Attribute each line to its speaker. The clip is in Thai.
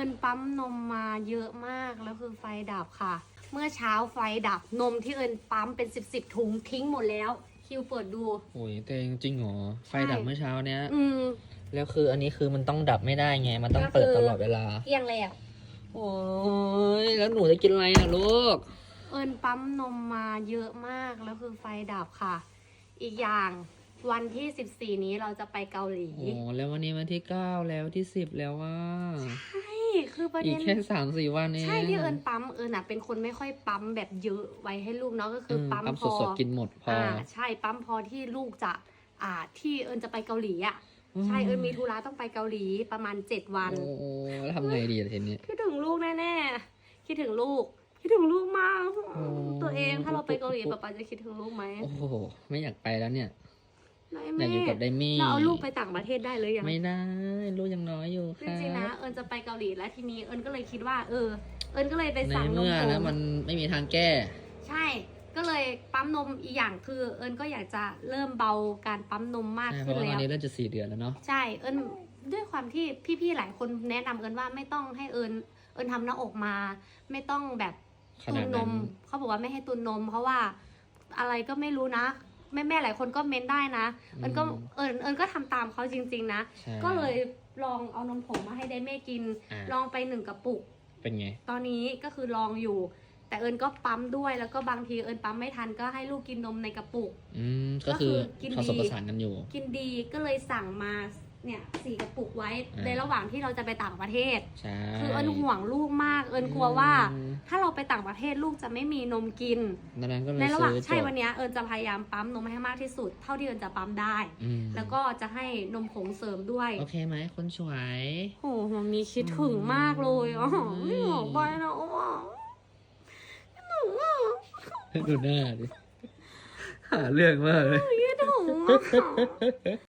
Speaker 1: อิญปั๊มนมมาเยอะมากแล้วคือไฟดับค่ะ เมื่อเช้าไฟดับนมที่เอิญปั๊มเป็นสิบสิบถุงทิ้งหมดแล้ว คิวเปิดดู
Speaker 2: โอ้ยแต่จริงๆเหรอไฟ
Speaker 1: ใช่
Speaker 2: ดับเมื่อเช้าเนี้ย
Speaker 1: อืม
Speaker 2: แล้วคืออันนี้คือมันต้องดับไม่ได้ไง มันต้อง
Speaker 1: ก็คือ
Speaker 2: เปิดตลอดเวลา
Speaker 1: เกลี้ยงแล้ว
Speaker 2: โอ้ยแล้วหนูจะกินอะไรอะลูก
Speaker 1: เอิญปั๊มนมมาเยอะมากแล้วคือไฟดับค่ะ อีกอย่างวันที่สิบสี่นี้เราจะไปเกาหลี
Speaker 2: โอ้แล้ววันนี้วันที่เก้าแล้วที่สิบแล้วว่า
Speaker 1: ใช่ คือประ
Speaker 2: อี
Speaker 1: เด็
Speaker 2: ก
Speaker 1: น
Speaker 2: แค่สามสี่วันเอง
Speaker 1: ใช่ที่เอิญปั๊มเอิญอะเป็นคนไม่ค่อยปั๊มแบบเยอะไว้ให้ลูกเนาะก็คืออ
Speaker 2: ม
Speaker 1: ปั๊ม
Speaker 2: ปั๊ม
Speaker 1: พอ
Speaker 2: สดๆกินหมดพอ
Speaker 1: อ่า
Speaker 2: อ
Speaker 1: ใช่ปั๊มพอที่ลูกจะอ่าที่เอิญจะไปเกาหลีอะใช่เอิญมีธุระต้องไปเกาหลีประมาณเจ็ดวัน
Speaker 2: โอ้โหแล้วทำไงดีอะทีนี้
Speaker 1: คิดถึงลูกแน่ๆคิดถึงลูก คิดถึงลูกมาก
Speaker 2: โอ้
Speaker 1: ตัวเองถ้าเราไปเกาหลีป๊าป๊าจะคิดถึงลูกไหม
Speaker 2: โอ้โห ไม่อยากไปแล้วเนี่ย
Speaker 1: ได้
Speaker 2: อ
Speaker 1: ไหม
Speaker 2: ยากอยู่กับไดมี่
Speaker 1: เราเอาลูกไปต่างประเทศได้เลยยัง
Speaker 2: ไม่ได้ลูกยังน้อยอยู่
Speaker 1: จ
Speaker 2: ค่ะ
Speaker 1: ริงๆนะเอิญจะไปเกาหลีแล้วทีนี้เอิญก็เลยคิดว่า เออ เอิญก็เลยไป
Speaker 2: ใน
Speaker 1: สั่งนม
Speaker 2: เมื่อ
Speaker 1: ผ
Speaker 2: นะ
Speaker 1: ง
Speaker 2: มันไม่มีทางแก้
Speaker 1: ใช่ ก็เลยปั๊มนมอีกอย่างคือ เอิญก็อยากจะเริ่มเบาการปั๊มนมมาก
Speaker 2: ใช่เพ
Speaker 1: ขึ้น
Speaker 2: ราะว่าต
Speaker 1: แล้
Speaker 2: อน
Speaker 1: ว
Speaker 2: นี้เริ่มจะสี่เดือนแล้วเนาะ
Speaker 1: ใช่ เอิญด้วยความที่พี่ๆหลายคนแนะนำเอิญว่าไม่ต้องให้เอิญเอิญทำหน้าอกมา ไม่ต้องแบบ
Speaker 2: ข
Speaker 1: ตุ
Speaker 2: นาด
Speaker 1: นน
Speaker 2: นั้น
Speaker 1: มเขาบอกว่าไม่ให้ตุนนม เพราะว่าอะไรก็ไม่รู้นะ แม่แม่ๆหลายคนก็เม้นได้นะ เอิญก็เอิญเอิญก็ทำตามเขาจริง ๆ นะ
Speaker 2: ใช่
Speaker 1: ก็เลยลองเอานมผงมาให้ได้แม่กิน
Speaker 2: อะ
Speaker 1: ลองไปหนึ่งกระปุก
Speaker 2: เป็นไง
Speaker 1: ตอนนี้ก็คือลองอยู่ แต่เอิญก็ปั๊มด้วยแล้วก็บางทีเอิญปั๊มไม่ทันก็ให้ลูกกินนมในกระปุก
Speaker 2: อืมก็คือ
Speaker 1: ก็คือกิน
Speaker 2: ผสม
Speaker 1: ดี
Speaker 2: ประสานกันอยู่
Speaker 1: กินดีก็เลยสั่งมา เนี่ยสี่กระปุกไว้
Speaker 2: อ่า
Speaker 1: ในระหว่างที่เราจะไปต่างประเทศ
Speaker 2: ใช่
Speaker 1: คือเอิญห่วงลูกมาก เอิญกลัวว่า
Speaker 2: อืม
Speaker 1: ถ้าเราไปต่างประเทศลูกจะไม่มีนมกิน
Speaker 2: ดังนั้นก็เลย
Speaker 1: ในระหว่าง
Speaker 2: ซื้อ
Speaker 1: ใช่
Speaker 2: จบ
Speaker 1: วันเนี้ยเอิญจะพยายามปั๊มนมให้มากที่สุด เท่าที่เอิญจะปั๊มได้
Speaker 2: อืม
Speaker 1: แล้วก็จะให้นมผงเสริมด้วย
Speaker 2: โอเคไหมคนสวย
Speaker 1: โอ้โหมีคิดถึงมากเลยอ๋อไม่บอกไปนะอ๋อหนูอะ
Speaker 2: ดูหน้าดิ หาเรื่องมากเลย
Speaker 1: คิดถึงอะ